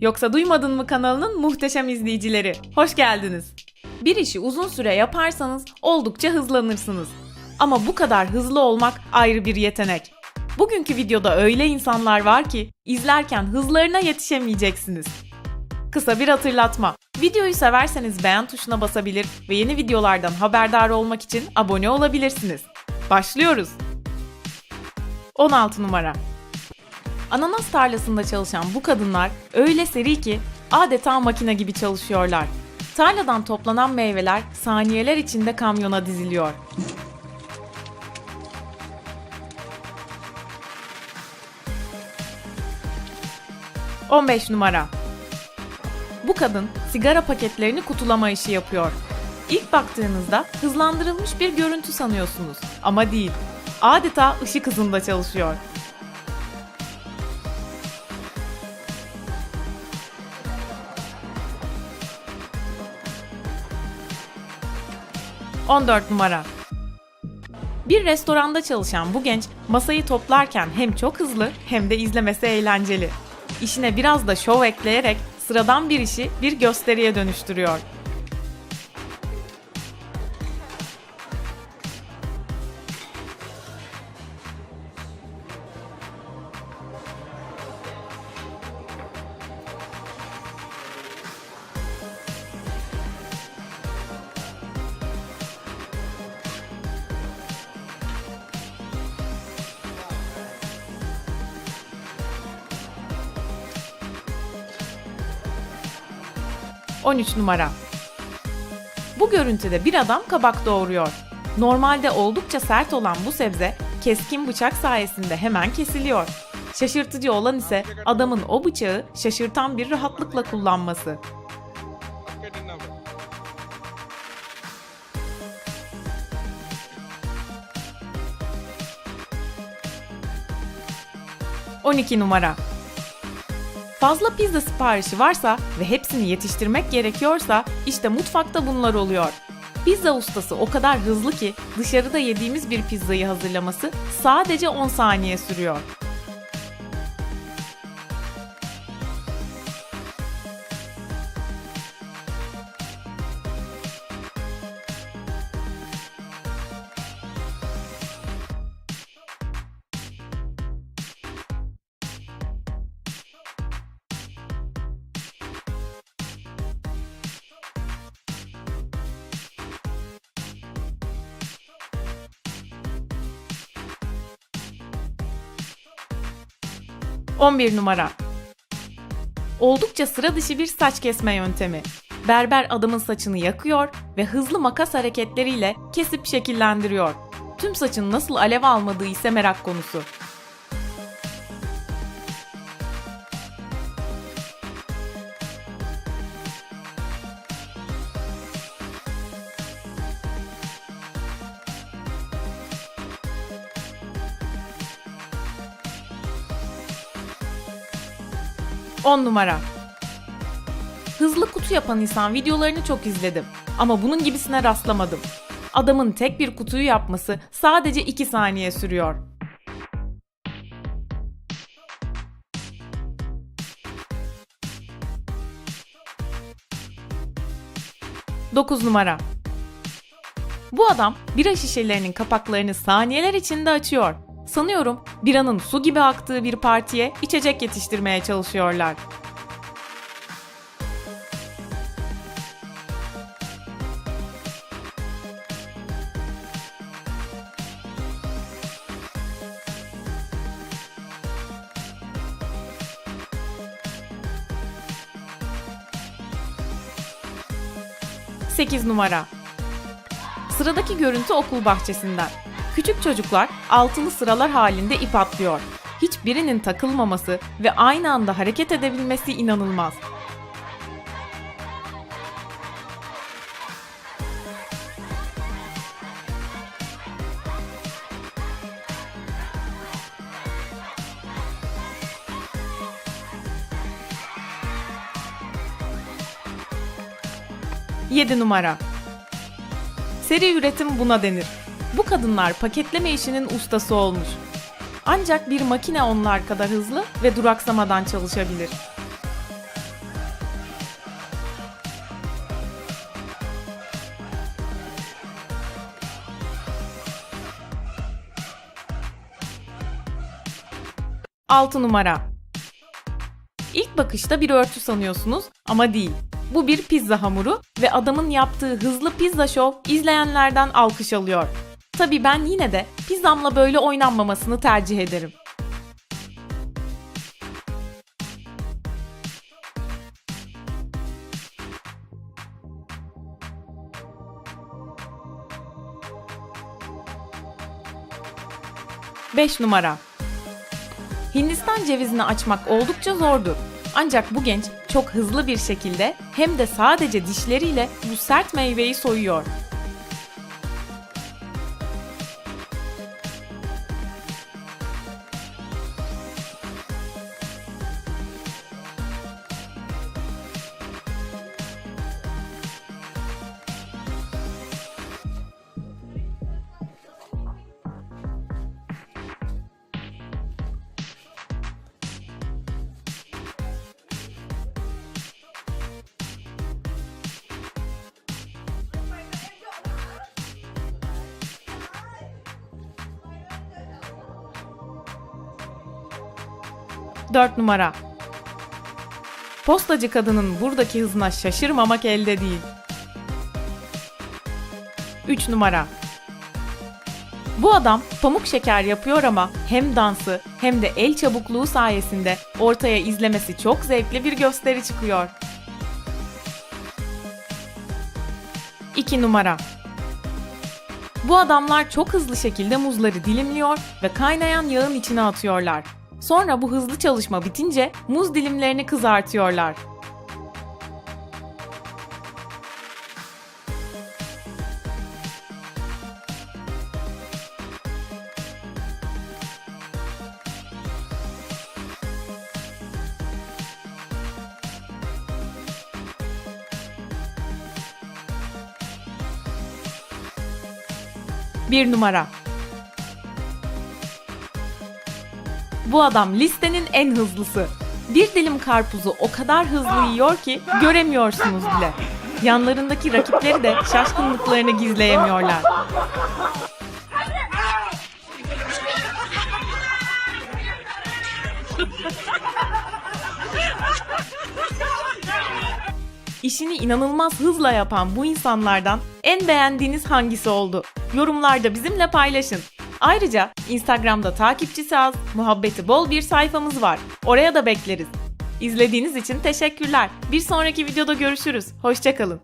Yoksa duymadın mı kanalının muhteşem izleyicileri? Hoş geldiniz. Bir işi uzun süre yaparsanız oldukça hızlanırsınız. Ama bu kadar hızlı olmak ayrı bir yetenek. Bugünkü videoda öyle insanlar var ki izlerken hızlarına yetişemeyeceksiniz. Kısa bir hatırlatma. Videoyu severseniz beğen tuşuna basabilir ve yeni videolardan haberdar olmak için abone olabilirsiniz. Başlıyoruz. 16 numara. Ananas tarlasında çalışan bu kadınlar öyle seri ki adeta makine gibi çalışıyorlar. Tarladan toplanan meyveler saniyeler içinde kamyona diziliyor. ...15 numara. Bu kadın sigara paketlerini kutulama işi yapıyor. İlk baktığınızda hızlandırılmış bir görüntü sanıyorsunuz ama değil. Adeta ışık hızında çalışıyor. ...14 numara. Bir restoranda çalışan bu genç masayı toplarken hem çok hızlı hem de izlemesi eğlenceli. İşine biraz da şov ekleyerek sıradan bir işi bir gösteriye dönüştürüyor. ...13 numara. Bu görüntüde bir adam kabak doğuruyor. Normalde oldukça sert olan bu sebze keskin bıçak sayesinde hemen kesiliyor. Şaşırtıcı olan ise adamın o bıçağı şaşırtan bir rahatlıkla kullanması. Number. 12 numara. Fazla pizza siparişi varsa ve hepsini yetiştirmek gerekiyorsa işte mutfakta bunlar oluyor. Pizza ustası o kadar hızlı ki dışarıda yediğimiz bir pizzayı hazırlaması sadece 10 saniye sürüyor. ...11 numara. Oldukça sıra dışı bir saç kesme yöntemi. Berber adamın saçını yakıyor ve hızlı makas hareketleriyle kesip şekillendiriyor. Tüm saçın nasıl alev almadığı ise merak konusu. On numara. Hızlı kutu yapan insan videolarını çok izledim ama bunun gibisine rastlamadım. Adamın tek bir kutuyu yapması sadece 2 saniye sürüyor. Dokuz numara. Bu adam bira şişelerinin kapaklarını saniyeler içinde açıyor. Sanıyorum biranın su gibi aktığı bir partiye içecek yetiştirmeye çalışıyorlar. Sekiz numara. Sıradaki görüntü okul bahçesinden. Küçük çocuklar altılı sıralar halinde ip atlıyor. Hiçbirinin takılmaması ve aynı anda hareket edebilmesi inanılmaz. Yedi numara. Seri üretim buna denir. Bu kadınlar paketleme işinin ustası olmuş. Ancak bir makine onlar kadar hızlı ve duraksamadan çalışabilir. Altı numara İlk bakışta bir örtü sanıyorsunuz ama değil. Bu bir pizza hamuru ve adamın yaptığı hızlı pizza şov izleyenlerden alkış alıyor. Tabii ben yine de pizzamla böyle oynanmamasını tercih ederim. Beş numara. Hindistan cevizini açmak oldukça zordur. Ancak bu genç çok hızlı bir şekilde hem de sadece dişleriyle bu sert meyveyi soyuyor. Dört numara. Postacı kadının buradaki hızına şaşırmamak elde değil. 3 numara. Bu adam pamuk şeker yapıyor ama hem dansı hem de el çabukluğu sayesinde ortaya izlemesi çok zevkli bir gösteri çıkıyor. 2 numara. Bu adamlar çok hızlı şekilde muzları dilimliyor ve kaynayan yağın içine atıyorlar. Sonra bu hızlı çalışma bitince muz dilimlerini kızartıyorlar. Bir numara. Bu adam listenin en hızlısı. Bir dilim karpuzu o kadar hızlı yiyor ki göremiyorsunuz bile. Yanlarındaki rakipleri de şaşkınlıklarını gizleyemiyorlar. İşini inanılmaz hızla yapan bu insanlardan en beğendiğiniz hangisi oldu? Yorumlarda bizimle paylaşın. Ayrıca Instagram'da takipçisi az, muhabbeti bol bir sayfamız var. Oraya da bekleriz. İzlediğiniz için teşekkürler. Bir sonraki videoda görüşürüz. Hoşçakalın.